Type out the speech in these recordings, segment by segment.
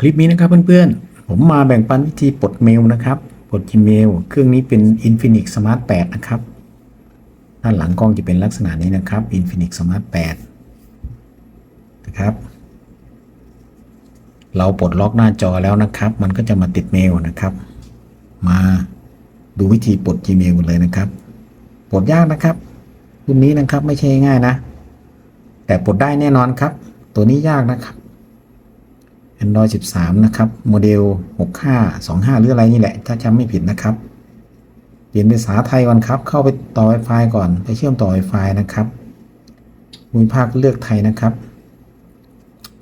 คลิปนี้นะครับเพื่อนๆ ผมมาแบ่งปันวิธีปลดเมลนะครับปลด Gmail เครื่องนี้เป็น Infinix Smart 8 นะครับด้านหลังกล้องจะเป็นลักษณะนี้นะครับ Infinix Smart 8 นะครับ เราปลดล็อกหน้าจอแล้วนะครับ มันก็จะมาติดเมลนะครับ มาดูวิธีปลด Gmail เลยนะครับปลดยากนะครับรุ่นนี้นะครับไม่ใช่ง่ายนะ แต่ปลดได้แน่นอนครับ ตัวนี้ยากนะครับ Android 13 นะครับ โมเดล 6525 หรืออะไรนี่แหละ ถ้าจำไม่ผิดนะครับ เปลี่ยนเป็นภาษาไทยก่อนครับ เข้าไปต่อ Wi-Fi ก่อน ไปเชื่อมต่อ Wi-Fi นะครับภูมิภาคเลือกไทยนะครับ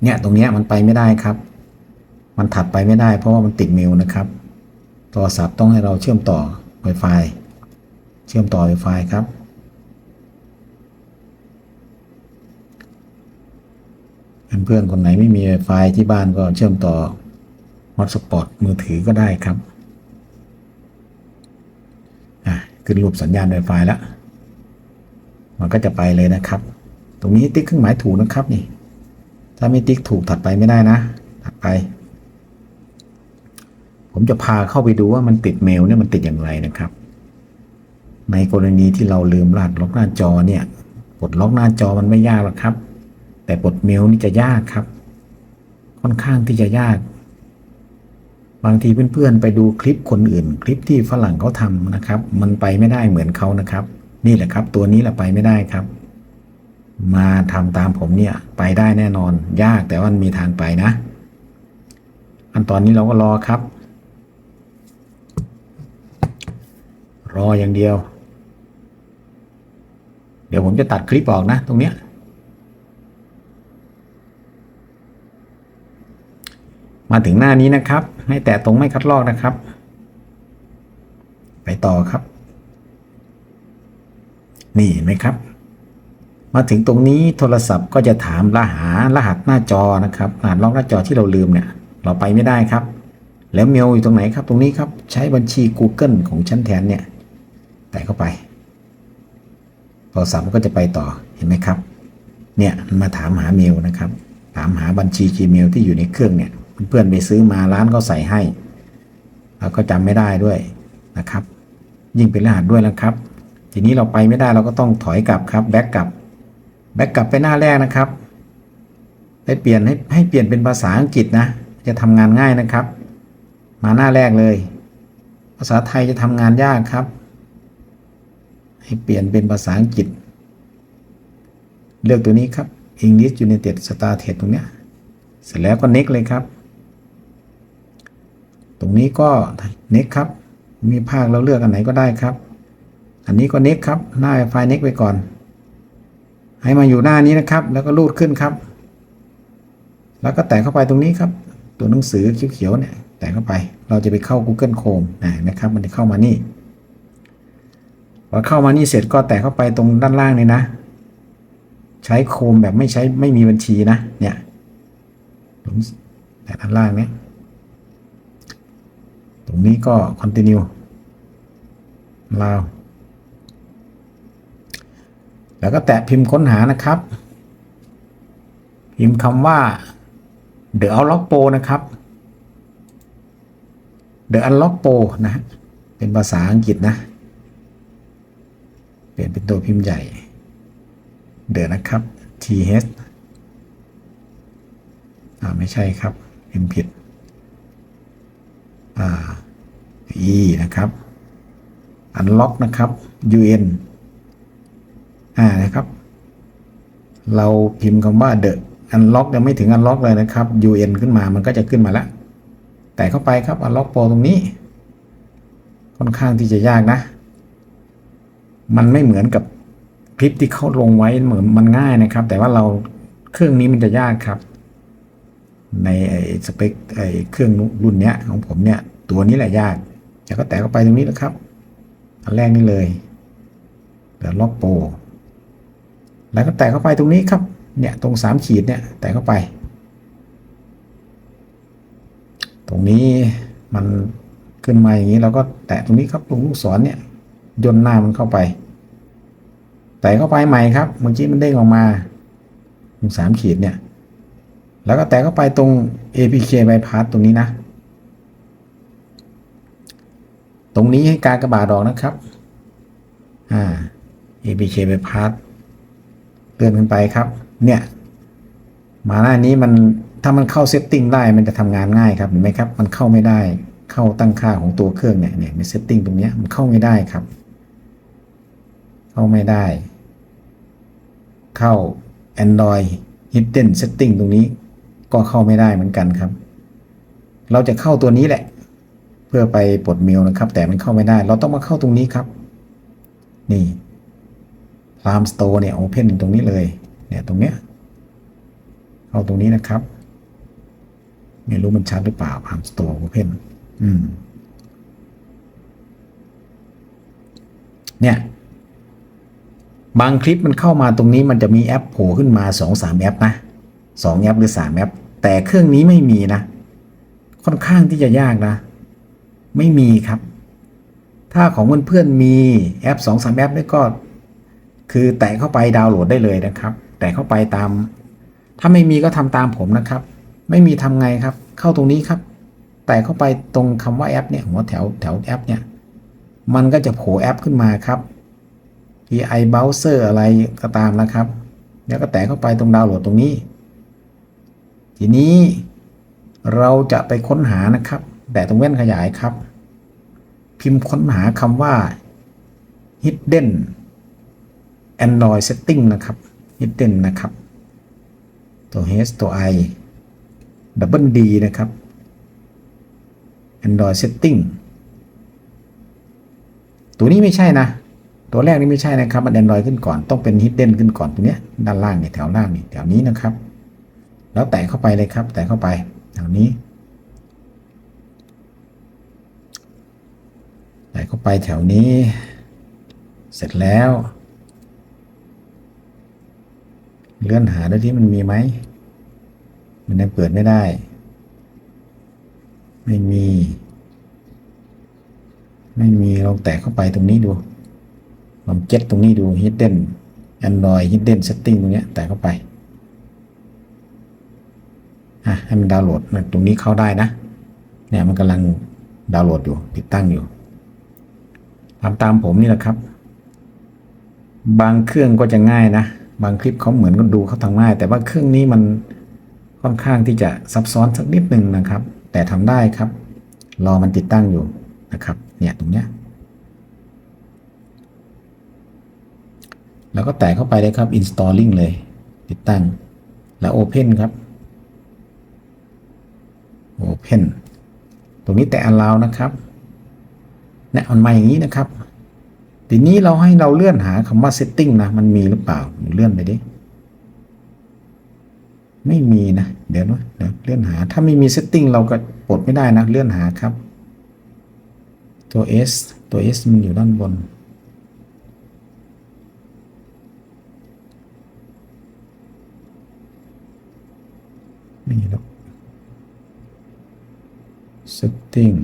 เนี่ยตรงเนี้ยมันไปไม่ได้ครับ มันถัดไปไม่ได้เพราะว่ามันติดเมลนะครับ โทรศัพท์ต้องให้เราเชื่อมต่อ Wi-Fi เชื่อมต่อ Wi-Fi ครับ เพื่อนๆคนไหนไม่มี Wi-Fi ที่บ้านก็เชื่อมต่อ Hotspot มือถือก็ได้ครับขึ้นรูปสัญญาณ Wi-Fi แล้ว มันก็จะไปเลยนะครับ ตรงนี้ติ๊กเครื่องหมายถูกนะครับนี่ ถ้าไม่ติ๊กถูกถัดไปไม่ได้นะ ถัดไป ผมจะพาเข้าไปดูว่ามันติดเมลเนี่ยมันติดอย่างไรนะครับ ในกรณีที่เราลืมรหัสล็อกหน้าจอเนี่ยปลดล็อกหน้าจอมันไม่ยากหรอกครับ แต่ปลดเมลนี่จะยากครับ ค่อนข้างที่จะยาก บางทีเพื่อนๆไปดูคลิปคนอื่น คลิปที่ฝรั่งเขาทำนะครับ มันไปไม่ได้เหมือนเขานะครับ นี่แหละครับ ตัวนี้แหละไปไม่ได้ครับ มาทำตามผมเนี่ยไปได้แน่นอน ยากแต่ว่ามีทางไปนะอันตอนนี้เราก็รอครับ รออย่างเดียว เดี๋ยวผมจะตัดคลิปออกนะ ตรงเนี้ย มาถึงหน้านี้นะครับ ให้แตะตรงไม่คัดลอกนะครับ ไปต่อครับ นี่เห็นไหมครับ มาถึงตรงนี้โทรศัพท์ก็จะถามรหารหัสหน้าจอนะครับรหัสล็อกหน้าจอที่เราลืมเนี่ย เราไปไม่ได้ครับ แล้วเมลอยู่ตรงไหนครับ ตรงนี้ครับใช้บัญชี Google ของชั้นแทนเนี่ย แตะเข้าไปโทรศัพท์ก็จะไปต่อเห็นไหมครับ เนี่ยมาถามหาเมลนะครับ ถามหาบัญชี Gmail ที่อยู่ในเครื่องเนี่ย เพื่อนไปซื้อมาร้านก็ใส่ให้เราก็จำไม่ได้ด้วยนะครับ ยิ่งเป็นรหัสด้วยนะครับ ทีนี้เราไปไม่ได้เราก็ต้องถอยกลับครับแบ็กกลับแบ็กกลับไปหน้าแรกนะครับให้เปลี่ยนให้ให้เปลี่ยนเป็นภาษาอังกฤษนะ จะทำงานง่ายนะครับ มาหน้าแรกเลย ภาษาไทยจะทำงานยากครับ ให้เปลี่ยนเป็นภาษาอังกฤษ เลือกตัวนี้ครับ English United Star t e ตรงเนี้ยเสร็จแล้วก็ next เลยครับ ตรงนี้ก็ next ครับ มีภาคเราเลือกอันไหนก็ได้ครับ อันนี้ก็ next ครับหน้าไฟล์ next ไปก่อน ให้มาอยู่หน้านี้นะครับ แล้วก็ลูดขึ้นครับ แล้วก็แตะเข้าไปตรงนี้ครับ ตัวหนังสือเขียวๆเนี่ย แตะเข้าไป เราจะไปเข้า Google Chrome นะนะครับ มันจะเข้ามานี่พอเข้ามานี่เสร็จก็แตะเข้าไปตรงด้านล่างเลยนะ ใช้โคมแบบไม่ใช้ไม่มีบัญชีนะ เนี่ยแต่ด้านล่างเนี้ย ตรงนี้ก็ continue ลาวแล้วก็แตะพิมพ์ค้นหานะครับ พิมพ์คำว่า The Unlock Pro นะครับ The Unlock Pro นะเป็นภาษาอังกฤษนะ เปลี่ยนเป็นตัวพิมพ์ใหญ่ เดี๋ยวนะครับ th อ่าไม่ใช่ครับพิมพ์ผิด e นะครับ unlock นะครับ un อ่านะครับ เราพิมพ์คำว่า the unlock ยังไม่ถึง unlock เลยนะครับ un ขึ้นมามันก็จะขึ้นมาแล้ว แต่เข้าไปครับ unlock pro ตรงนี้ ค่อนข้างที่จะยากนะ มันไม่เหมือนกับคลิปที่เขาลงไว้เหมือนมันง่ายนะครับ แต่ว่าเราเครื่องนี้มันจะยากครับ ในไอ้สเปคไอ้เครื่องรุ่นเนี้ยของผมเนี่ย ตัวนี้แหละยากจะก็แตะเข้าไปตรงนี้แล้วครับ อันแรกนี่เลยเดี๋ยวล็อกโปรแล้วก็แตะเข้าไปตรงนี้ครับ เนี่ยตรงสามขีดเนี่ยแตะเข้าไป ตรงนี้มันขึ้นมาอย่างนี้เราก็แตะตรงนี้ครับตรงลูกศรเนี่ยย่นหน้ามันเข้าไป แตะเข้าไปใหม่ครับเมื่อกี้มันเด้งออกมาตรงสามขีดเนี่ย แล้วก็แตะเข้าไปตรง APK bypass ตรงนี้นะ ตรงนี้ให้การกระบาดออกนะครับ อ่า APK bypass เลื่อนขึ้นไปครับ เนี่ย มาหน้านี้มันถ้ามันเข้าเซตติ้งได้มันจะทำงานง่ายครับเห็นไหมครับ มันเข้าไม่ได้เข้าตั้งค่าของตัวเครื่องเนี่ยเนี่ยในเซตติ้งตรงนี้มันเข้าไม่ได้ครับ เข้าไม่ได้ เข้า Android Hidden Setting ตรงนี้ก็เข้าไม่ได้เหมือนกันครับ เราจะเข้าตัวนี้แหละ เพื่อไปปลดเมลนะครับ แต่มันเข้าไม่ได้ เราต้องมาเข้าตรงนี้ครับ นี่ Palm Store เนี่ย Open ตรงนี้เลย เนี่ยตรงเนี้ยเข้าตรงนี้นะครับ ไม่รู้มันชัดหรือเปล่า Palm Store Open อืม เนี่ย บางคลิปมันเข้ามาตรงนี้มันจะมีแอปโผล่ขึ้นมา2 3แอปนะ2แอปหรือ3แอป แต่เครื่องนี้ไม่มีนะ ค่อนข้างที่จะยากนะ ไม่มีครับ ถ้าของเพื่อนๆมีแอป2 3แอปนี่ก็ คือแตะเข้าไปดาวน์โหลดได้เลยนะครับ แตะเข้าไปตาม ถ้าไม่มีก็ทำตามผมนะครับ ไม่มีทำไงครับ เข้าตรงนี้ครับ แตะเข้าไปตรงคำว่าแอปเนี่ยหัวแถวแถวแอปเนี่ยมันก็จะโผล่แอปขึ้นมาครับ PI Browser อะไรก็ตามนะครับ แล้วก็แตะเข้าไปตรงดาวน์โหลดตรงนี้ ทีนี้เราจะไปค้นหานะครับ แต่ตรงแว่นขยายครับ พิมพ์ค้นหาคำว่า hidden Android setting นะครับ hidden นะครับ ตัว H ตัว I double D นะครับ Android setting ตัวนี้ไม่ใช่นะ ตัวแรกนี่ไม่ใช่นะครับ มัน Android ขึ้นก่อน ต้องเป็น hidden ขึ้นก่อนตัวเนี้ย ด้านล่างเนี่ยแถวล่างนี่แถวนี้นะครับ แล้วแตะเข้าไปเลยครับ แตะเข้าไปแถวนี้ แตะเข้าไปแถวนี้ เสร็จแล้ว เลื่อนหาด้วยที่มันมีไหม มันยังเปิดไม่ได้ ไม่มี ไม่มีลองแตะเข้าไปตรงนี้ดูลองเจ็ตตรงนี้ดู hidden Android hidden setting ตรงเนี้ยแตะเข้าไปอะให้มันดาวน์โหลดตรงนี้เข้าได้นะ เนี่ยมันกำลังดาวน์โหลดอยู่ ติดตั้งอยู่ ทำตามผมนี่แหละครับ บางเครื่องก็จะง่ายนะ บางคลิปเขาเหมือนก็ดูเขาทำง่าย แต่ว่าเครื่องนี้มันค่อนข้างที่จะซับซ้อนสักนิดหนึ่งนะครับ แต่ทำได้ครับ รอมันติดตั้งอยู่นะครับ เนี่ยตรงเนี้ยแล้วก็แตะเข้าไปเลยครับ installing เลย ติดตั้ง แล้ว open ครับ open ตรงนี้แตะ allow นะครับ เนี่ยมันมาอย่างนี้นะครับ ทีนี้เราให้เราเลื่อนหาคำว่า setting นะ มันมีหรือเปล่าเลื่อนไปดิ ไม่มีนะ เดี๋ยวนะเดี๋ยวเลื่อนหา ถ้าไม่มี setting เราก็ปลดไม่ได้นะ เลื่อนหาครับ ตัว S ตัว S มันอยู่ด้านบน นี่แล้ว setting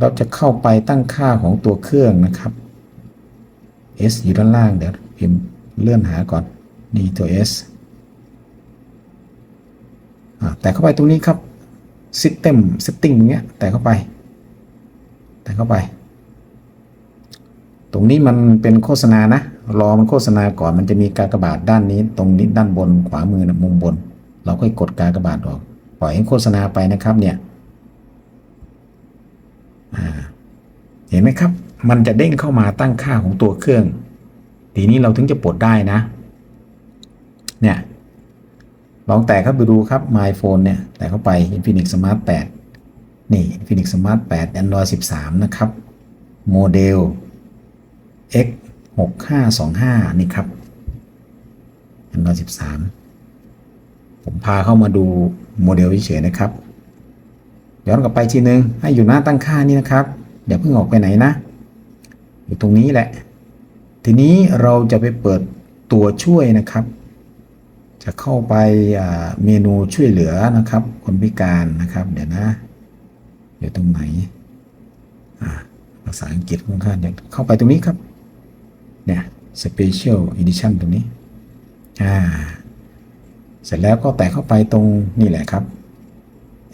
เราจะเข้าไปตั้งค่าของตัวเครื่องนะครับ S อยู่ด้านล่างเดี๋ยวพิมพ์เลื่อนหาก่อนนี่ตัว S แต่เข้าไปตรงนี้ครับ System Setting ตรงเนี้ยแต่เข้าไป แต่เข้าไป ตรงนี้มันเป็นโฆษณานะ รอมันโฆษณาก่อนมันจะมีกากบาทด้านนี้ ตรงนี้ด้านบนขวามือนะมุมบน เราค่อยกดกากบาทออก ปล่อยให้โฆษณาไปนะครับเนี่ย เห็นไหมครับ มันจะเด้งเข้ามาตั้งค่าของตัวเครื่อง ทีนี้เราถึงจะปลดได้นะ เนี่ย ลองแตะเข้าไปดูครับ My Phone เนี่ย แตะเข้าไป Infinix Smart 8 นี่ Infinix Smart 8 Android 13 นะครับ โมเดล X 6525 นี่ครับ Android 13 ผมพาเข้ามาดูโมเดลเฉยๆนะครับ ย้อนกลับไปทีนึง ให้อยู่หน้าตั้งค่านี่นะครับอย่าเพิ่งออกไปไหนนะ อยู่ตรงนี้แหละ ทีนี้เราจะไปเปิดตัวช่วยนะครับ จะเข้าไปเมนูช่วยเหลือนะครับ คนพิการนะครับ เดี๋ยวนะอยู่ตรงไหนภาษาอังกฤษค่อนข้างจะเข้าไปตรงนี้ครับ เนี่ย Special Edition ตรงนี้อ่าเสร็จแล้วก็แตะเข้าไปตรงนี่แหละครับ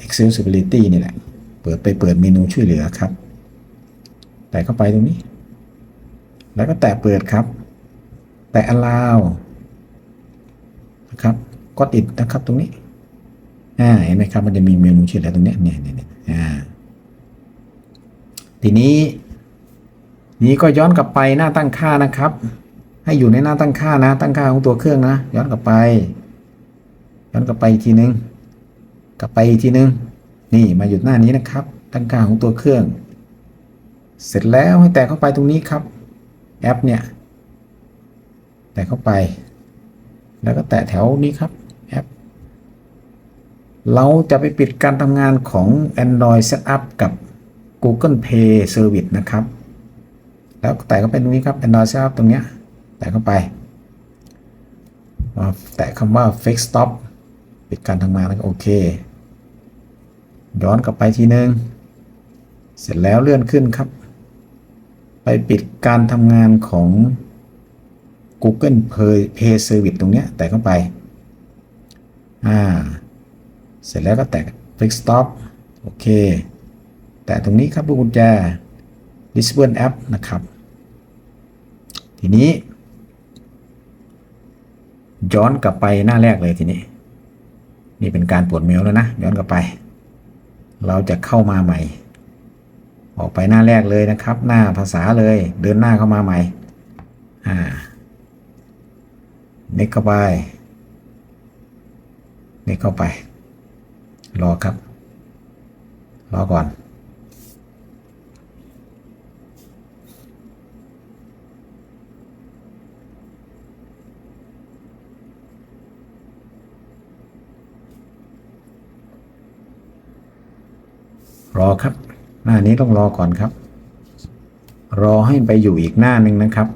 accessibility นี่แหละ เปิดไปเปิดเมนูช่วยเหลือครับ แตะเข้าไปตรงนี้ แล้วก็แตะเปิดครับ แตะ allow นะครับกดอิดนะครับตรงนี้ อ่า เห็นไหมครับ มันจะมีเมนูช่วยเหลือตรงนี้เนี่ยเนี่ยเนี่ยอ่า ทีนี้ นี้ก็ย้อนกลับไปหน้าตั้งค่านะครับ ให้อยู่ในหน้าตั้งค่านะ ตั้งค่าของตัวเครื่องนะ ย้อนกลับไป ย้อนกลับไปอีกทีนึง กลับไปอีกทีนึง นี่มาหยุดหน้านี้นะครับตั้งค่างของตัวเครื่อง เสร็จแล้วให้แตะเข้าไปตรงนี้ครับ แอปเนี่ย แตะเข้าไป แล้วก็แตะแถวนี้ครับ แอป เราจะไปปิดการทำงานของ Android Setup กับ Google Play Service นะครับ แล้วแตะเข้าไปตรงนี้ครับ Android Setup ตรงเนี้ย แตะเข้าไปมาแตะคำว่า Fake Stop ปิดการทำงานแล้วก็โอเค ย้อนกลับไปทีนึง เสร็จแล้วเลื่อนขึ้นครับ ไปปิดการทำงานของ Google Play Play Service ตรงเนี้ย แตะเข้าไป อ่า เสร็จแล้วก็แตะ Fix Stop โอเค แตะตรงนี้ครับลูกกุญแจ Disable App นะครับ ทีนี้ ย้อนกลับไปหน้าแรกเลยทีนี้ นี่เป็นการปวดเมลแล้วนะ ย้อนกลับไป เราจะเข้ามาใหม่ ออกไปหน้าแรกเลยนะครับ หน้าภาษาเลย เดินหน้าเข้ามาใหม่ อ่าเน็กเข้าไปเน็กเข้าไป รอครับ รอก่อน รอครับ หน้านี้ต้องรอก่อนครับ รอให้ไปอยู่อีกหน้าหนึ่งนะครับ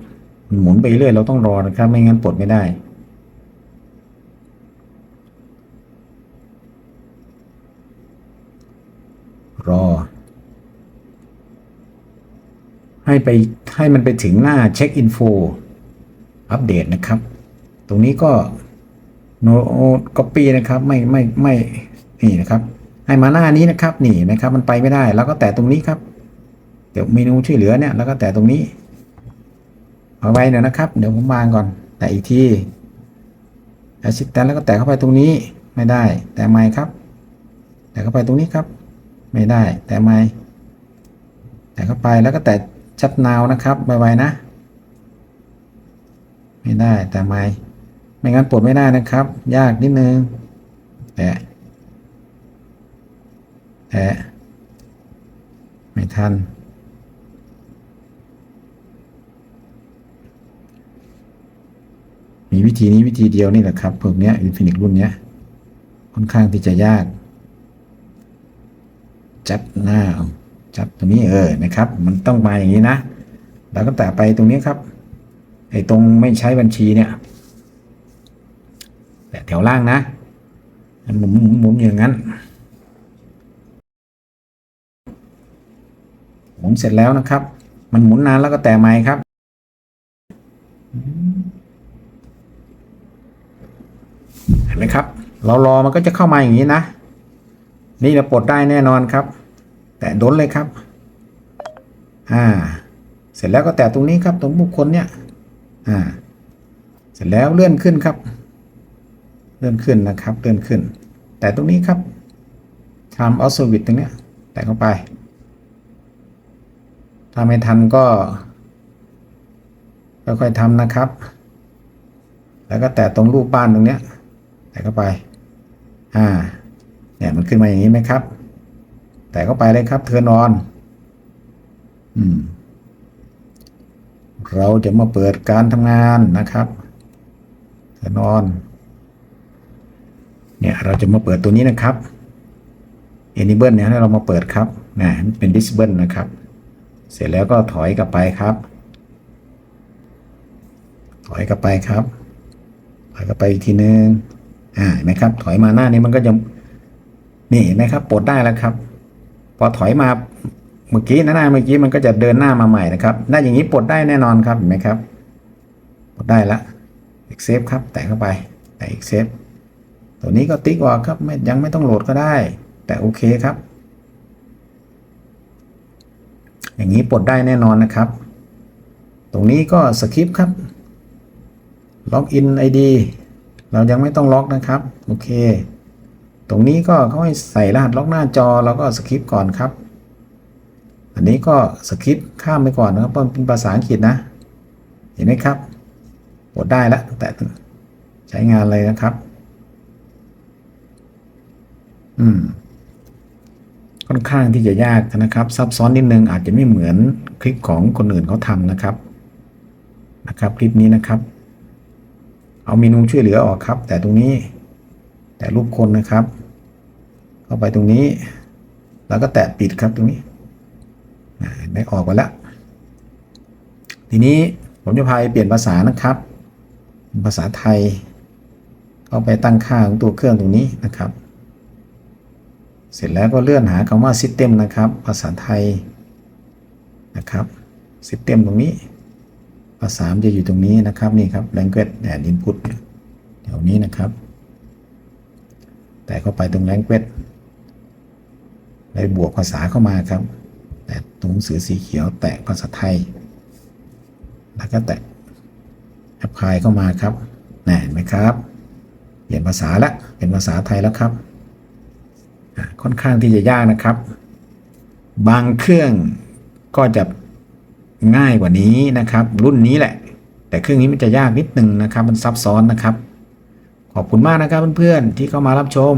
มันหมุนไปเรื่อยเราต้องรอนะครับ ไม่งั้นปลดไม่ได้ รอ ให้ไปให้มันไปถึงหน้าเช็คอินโฟอัปเดตนะครับ ตรงนี้ก็ no copy นะครับ ไม่ไม่ไม่นี่นะครับ ให้มาหน้านี้นะครับนี่นะครับมันไปไม่ได้แล้วก็แตะตรงนี้ครับ เดี๋ยวเมนูช่วยเหลือเนี่ยแล้วก็แตะตรงนี้เอาไว้เดี๋ยวนะครับ เดี๋ยวผมวางก่อน แตะอีกทีแอสซิสแตนแล้วก็แตะเข้าไปตรงนี้ไม่ได้ แต่ไม่ครับ แตะเข้าไปตรงนี้ครับ ไม่ได้ แต่ไม่แตะเข้าไปแล้วก็แตะชัดนาวนะครับไวๆนะ ไม่ได้แต่ไม่ไม่งั้นปลดไม่ได้นะครับ ยากนิดนึงแตะ แตะไม่ทัน มีวิธีนี้วิธีเดียวนี่แหละครับพวกเนี้ยอินฟินิตรุ่นเนี้ย ค่อนข้างที่จะยาก จัดหน้า จัดตรงนี้เออนะครับ มันต้องมาอย่างนี้นะ แล้วก็แตะไปตรงนี้ครับ ไอ้ตรงไม่ใช้บัญชีเนี่ยแตะแถวล่างนะมุนหมุนหมุนอย่างนั้น ห มุนเสร็จแล้วนะครับ มันหมุนนานแล้วก็แตะไม้ครับ เห็นไหมครับ เรารอมันก็จะเข้ามาอย่างนี้นะ นี่เราปลดได้แน่นอนครับ แตะด้นเลยครับ อ่า เสร็จแล้วก็แตะตรงนี้ครับ ตรงบุคคลเนี่ย อ่า เสร็จแล้วเลื่อนขึ้นครับ เลื่อนขึ้นนะครับ เลื่อนขึ้น แต่ตรงนี้ครับทำออสวิตตรงเนี้ย แตะเข้าไป ถ้าไม่ทันก็ค่อยๆทำนะครับ แล้วก็แตะตรงรูปบ้านตรงเนี้ย แตะเข้าไป อ่า เนี่ยมันขึ้นมาอย่างนี้ไหมครับ แตะเข้าไปเลยครับเทิร์นออน อืม เราจะมาเปิดการทำงานนะครับเทิร์นอน เนี่ยเราจะมาเปิดตัวนี้นะครับ Enable เนี่ยให้เรามาเปิดครับนะเป็น Disable นะครับ เสร็จแล้วก็ถอยกลับไปครับ ถอยกลับไปครับ ถอยกลับไปอีกทีนึงอ่าเห็นไหมครับ ถอยมาหน้านี้มันก็จะนี่เห็นไหมครับปลดได้แล้วครับ พอถอยมาเมื่อกี้นะหน้าเมื่อกี้มันก็จะเดินหน้ามาใหม่นะครับหน้าอย่างนี้ปลดได้แน่นอนครับเห็นไหมครับปลดได้ละ accept ครับแตะเข้าไปแตะ accept ตัวนี้ก็ติ๊กว่าครับไม่ยังไม่ต้องโหลดก็ได้ แต่โอเคครับ อย่างนี้ปลดได้แน่นอนนะครับ ตรงนี้ก็สคริปต์ครับล็อกอิน ID เรายังไม่ต้องล็อกนะครับ โอเค ตรงนี้ก็เขาให้ใส่รหัสล็อกหน้าจอเราก็สคริปต์ก่อนครับ อันนี้ก็สคริปต์ข้ามไปก่อนนะครับเพราะมันเป็นภาษาอังกฤษนะ เห็นไหมครับปลดได้แล้วแต่ใช้งานเลยนะครับ อืม ค่อนข้างที่จะยากนะครับ ซับซ้อนนิดนึงอาจจะไม่เหมือนคลิปของคนอื่นเขาทำนะครับนะครับคลิปนี้นะครับ เอาเมนูช่วยเหลือออกครับ แต่ตรงนี้แต่รูปคนนะครับ เข้าไปตรงนี้ แล้วก็แตะปิดครับตรงนี้ได้ออกมาแล้ว ทีนี้ผมจะพาไปเปลี่ยนภาษานะครับ ภาษาไทย เข้าไปตั้งค่าของตัวเครื่องตรงนี้นะครับ เสร็จแล้วก็เลื่อนหาคำว่า System นะครับ ภาษาไทยนะครับ System ตรงนี้ ภาษาจะอยู่ตรงนี้นะครับนี่ครับ Language and Input เนี่ยวนี้นะครับ แต่เข้าไปตรง Language ได้บวกภาษาเข้ามาครับ แต่ตรงสือสีเขียวแตะภาษาไทย แล้วก็แตะ Apply เข้ามาครับน่เห็นไหมครับ เปลี่ยนภาษาแล้วเป็นภาษาไทยแล้วครับ ค่อนข้างที่จะยากนะครับ บางเครื่องก็จะง่ายกว่านี้นะครับ รุ่นนี้แหละ แต่เครื่องนี้มันจะยากนิดหนึ่งนะครับ มันซับซ้อนนะครับ ขอบคุณมากนะครับเพื่อนๆที่เข้ามารับชม